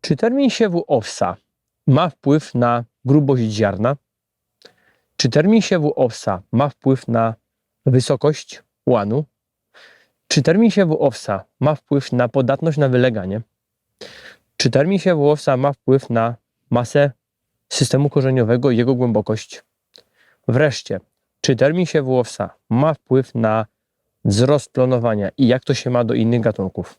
Czy termin siewu owsa ma wpływ na grubość ziarna? Czy termin siewu owsa ma wpływ na wysokość łanu? Czy termin siewu owsa ma wpływ na podatność na wyleganie? Czy termin siewu owsa ma wpływ na masę systemu korzeniowego i jego głębokość? Wreszcie, czy termin siewu owsa ma wpływ na wzrost planowania i jak to się ma do innych gatunków?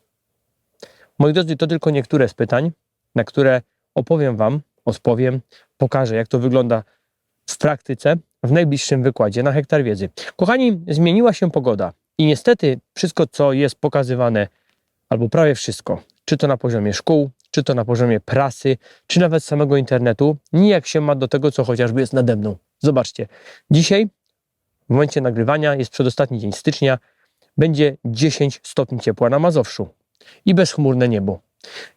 Moi drodzy, to tylko niektóre z pytań, na które opowiem Wam, odpowiem, pokażę, jak to wygląda w praktyce w najbliższym wykładzie na hektar wiedzy. Kochani, zmieniła się pogoda i niestety wszystko, co jest pokazywane, albo prawie wszystko, czy to na poziomie szkół, czy to na poziomie prasy, czy nawet samego internetu, nijak się ma do tego, co chociażby jest nade mną. Zobaczcie, dzisiaj, w momencie nagrywania, jest przedostatni dzień stycznia, będzie 10 stopni ciepła na Mazowszu i bezchmurne niebo.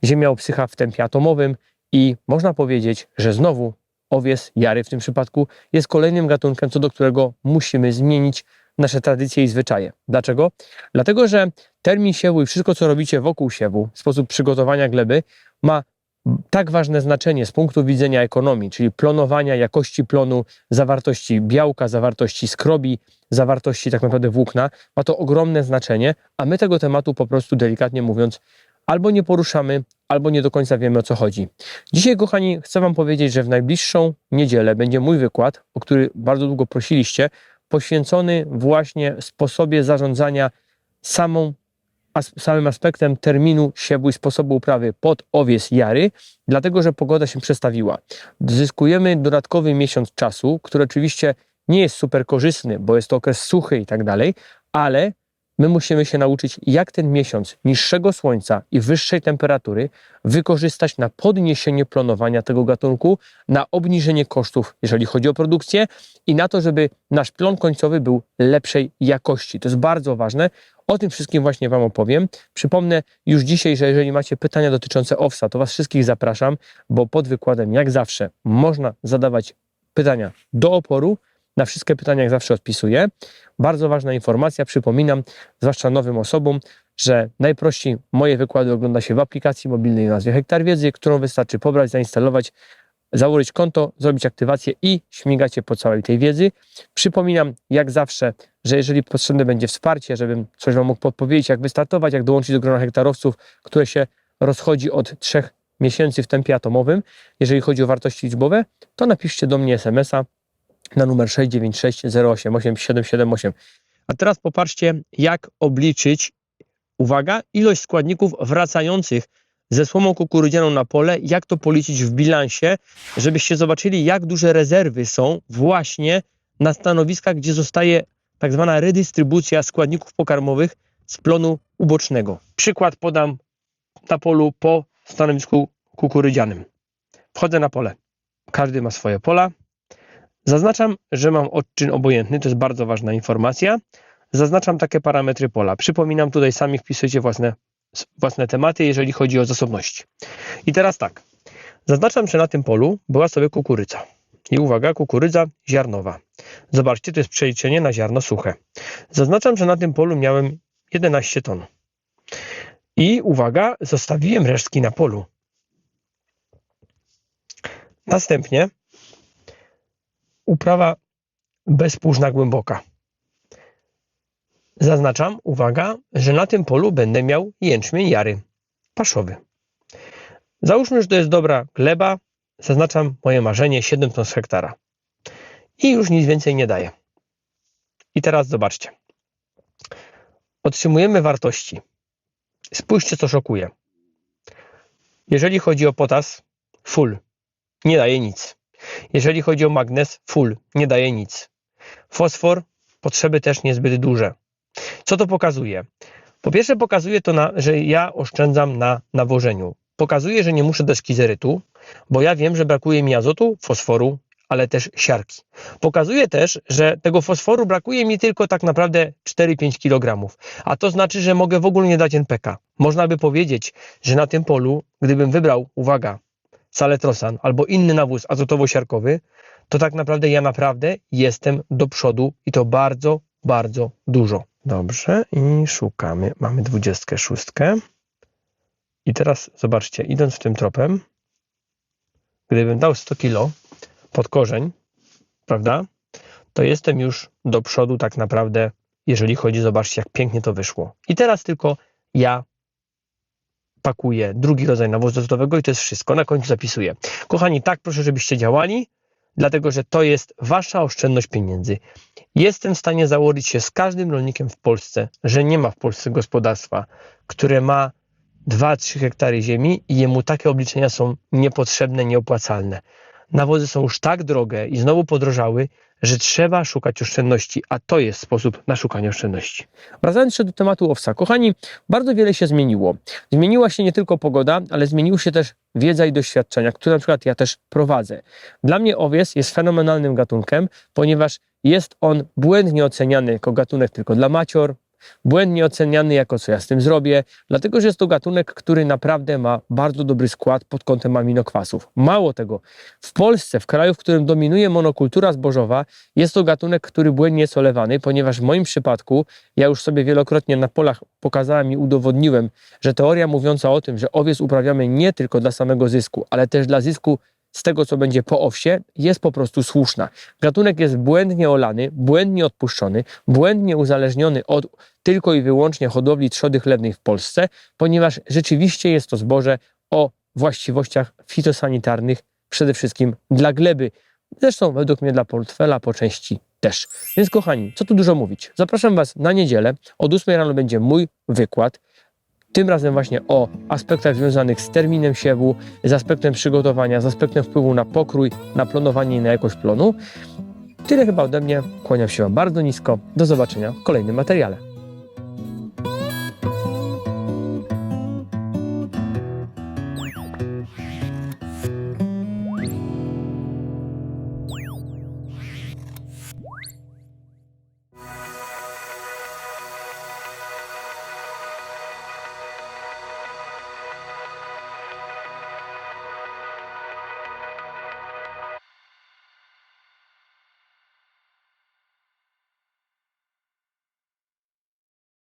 Ziemia obsycha w tempie atomowym i można powiedzieć, że znowu owies, jary w tym przypadku, jest kolejnym gatunkiem, co do którego musimy zmienić nasze tradycje i zwyczaje. Dlaczego? Dlatego, że termin siewu i wszystko, co robicie wokół siewu, sposób przygotowania gleby, ma tak ważne znaczenie z punktu widzenia ekonomii, czyli plonowania, jakości plonu, zawartości białka, zawartości skrobi, zawartości tak naprawdę włókna, ma to ogromne znaczenie, a my tego tematu po prostu delikatnie mówiąc albo nie poruszamy, albo nie do końca wiemy o co chodzi. Dzisiaj, kochani, chcę Wam powiedzieć, że w najbliższą niedzielę będzie mój wykład, o który bardzo długo prosiliście, poświęcony właśnie sposobie zarządzania samą, as, samym aspektem terminu siewu i sposobu uprawy pod owies jary, dlatego że pogoda się przestawiła. Zyskujemy dodatkowy miesiąc czasu, który oczywiście nie jest super korzystny, bo jest to okres suchy i tak dalej, ale my musimy się nauczyć, jak ten miesiąc niższego słońca i wyższej temperatury wykorzystać na podniesienie planowania tego gatunku, na obniżenie kosztów, jeżeli chodzi o produkcję i na to, żeby nasz plon końcowy był lepszej jakości. To jest bardzo ważne. O tym wszystkim właśnie Wam opowiem. Przypomnę już dzisiaj, że jeżeli macie pytania dotyczące OWSA, to Was wszystkich zapraszam, bo pod wykładem, jak zawsze, można zadawać pytania do oporu. Na wszystkie pytania, jak zawsze, odpisuję. Bardzo ważna informacja, przypominam, zwłaszcza nowym osobom, że najprościej moje wykłady ogląda się w aplikacji mobilnej o nazwie Hektar Wiedzy, którą wystarczy pobrać, zainstalować, założyć konto, zrobić aktywację i śmigacie po całej tej wiedzy. Przypominam, jak zawsze, że jeżeli potrzebne będzie wsparcie, żebym coś Wam mógł podpowiedzieć, jak wystartować, jak dołączyć do grona hektarowców, które się rozchodzi od trzech miesięcy w tempie atomowym, jeżeli chodzi o wartości liczbowe, to napiszcie do mnie SMS-a na numer 696 088 778. A teraz popatrzcie, jak obliczyć, uwaga, ilość składników wracających ze słomą kukurydzianą na pole, jak to policzyć w bilansie, żebyście zobaczyli, jak duże rezerwy są właśnie na stanowiskach, gdzie zostaje tak zwana redystrybucja składników pokarmowych z plonu ubocznego. Przykład podam na polu po stanowisku kukurydzianym. Wchodzę na pole. Każdy ma swoje pola. Zaznaczam, że mam odczyn obojętny, to jest bardzo ważna informacja. Zaznaczam takie parametry pola. Przypominam, tutaj sami wpisujecie własne, własne tematy, jeżeli chodzi o zasobności. I teraz tak. Zaznaczam, że na tym polu była sobie kukurydza. I uwaga, kukurydza ziarnowa. Zobaczcie, to jest przeliczenie na ziarno suche. Zaznaczam, że na tym polu miałem 11 ton. I uwaga, zostawiłem resztki na polu. Następnie uprawa bezpóźna głęboka. Zaznaczam, uwaga, że na tym polu będę miał jęczmień jary paszowy. Załóżmy, że to jest dobra gleba. Zaznaczam moje marzenie 7 ton z hektara. I już nic więcej nie daje. I teraz zobaczcie. Otrzymujemy wartości. Spójrzcie, co szokuje. Jeżeli chodzi o potas, full. Nie daje nic. Jeżeli chodzi o magnez, full, nie daje nic. Fosfor, potrzeby też niezbyt duże. Co to pokazuje? Po pierwsze pokazuje to, na, że ja oszczędzam na nawożeniu. Pokazuje, że nie muszę dać kizerytu, bo ja wiem, że brakuje mi azotu, fosforu, ale też siarki. Pokazuje też, że tego fosforu brakuje mi tylko tak naprawdę 4-5 kg, a to znaczy, że mogę w ogóle nie dać NPK. Można by powiedzieć, że na tym polu, gdybym wybrał, uwaga, saletrosan albo inny nawóz azotowo-siarkowy, to tak naprawdę ja naprawdę jestem do przodu i to bardzo, bardzo dużo. Dobrze, i szukamy. Mamy 26. I teraz zobaczcie, idąc w tym tropem, gdybym dał 100 kilo pod korzeń, prawda, to jestem już do przodu tak naprawdę, jeżeli chodzi, zobaczcie, jak pięknie to wyszło. I teraz tylko ja pakuję drugi rodzaj nawozu azotowego i to jest wszystko. Na końcu zapisuję. Kochani, tak proszę, żebyście działali, dlatego że to jest wasza oszczędność pieniędzy. Jestem w stanie założyć się z każdym rolnikiem w Polsce, że nie ma w Polsce gospodarstwa, które ma 2-3 hektary ziemi i jemu takie obliczenia są niepotrzebne, nieopłacalne. Nawozy są już tak drogie i znowu podrożały, że trzeba szukać oszczędności, a to jest sposób na szukanie oszczędności. Wracając jeszcze do tematu owsa. Kochani, bardzo wiele się zmieniło. Zmieniła się nie tylko pogoda, ale zmieniły się też wiedza i doświadczenia, które na przykład ja też prowadzę. Dla mnie owiec jest fenomenalnym gatunkiem, ponieważ jest on błędnie oceniany jako gatunek tylko dla macior, błędnie oceniany jako co ja z tym zrobię, dlatego że jest to gatunek, który naprawdę ma bardzo dobry skład pod kątem aminokwasów. Mało tego, w Polsce, w kraju, w którym dominuje monokultura zbożowa, jest to gatunek, który błędnie jest olewany, ponieważ w moim przypadku, ja już sobie wielokrotnie na polach pokazałem i udowodniłem, że teoria mówiąca o tym, że owiec uprawiamy nie tylko dla samego zysku, ale też dla zysku z tego, co będzie po owsie, jest po prostu słuszna. Gatunek jest błędnie olany, błędnie odpuszczony, błędnie uzależniony od tylko i wyłącznie hodowli trzody chlewnej w Polsce, ponieważ rzeczywiście jest to zboże o właściwościach fitosanitarnych, przede wszystkim dla gleby. Zresztą według mnie dla portfela po części też. Więc kochani, co tu dużo mówić? Zapraszam Was na niedzielę. Od 8 rano będzie mój wykład. Tym razem właśnie o aspektach związanych z terminem siewu, z aspektem przygotowania, z aspektem wpływu na pokrój, na planowanie i na jakość plonu. Tyle chyba ode mnie. Kłaniam się Wam bardzo nisko. Do zobaczenia w kolejnym materiale.